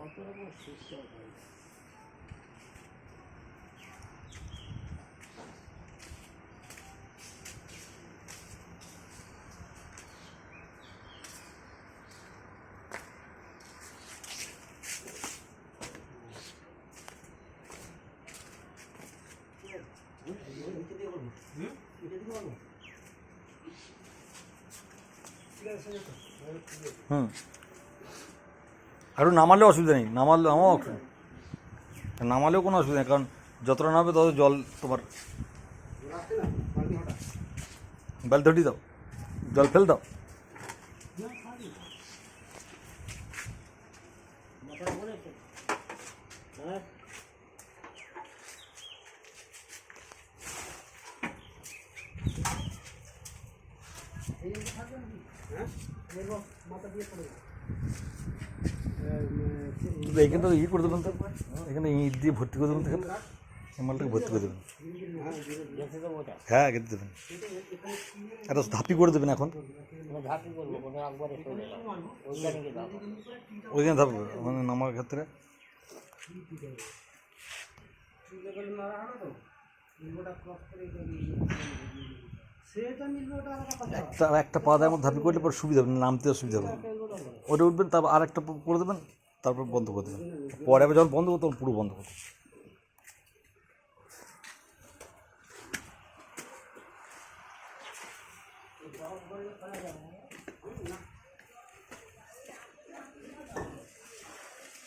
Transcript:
কত রকম সিস্টেম হয় হুম। আরও নামালেও অসুবিধা নেই, নামালে আমার অসুবিধা নামালেও কোনো অসুবিধা নেই, কারণ যতটা নামবে তত জল তোমার বাল ধরি দাও, জল ফেল দাও। মাথাটা মনে আছে কিন্তু এইখানটা ইয়ে করে দেবেন তো এখানে ইট দিয়ে ভর্তি করে দেবেন তো এখানে মালটাকে ভর্তি করে দেবেন হ্যাঁ কেটে দেবেন একটা ধাপি করে দেবেন এখন ওইখানে ধাপ মানে নামার ক্ষেত্রে একটা পা দেওয়ার মধ্যে ধাপি করলে পরে সুবিধা হবে নামতে অসুবিধা হবে ওটা উঠবেন, তারপর আর একটা করে দেবেন, তারপর বন্ধ করে দেবেন। পরে আবার যখন বন্ধ করতে তখন পুরো বন্ধ করতে Thank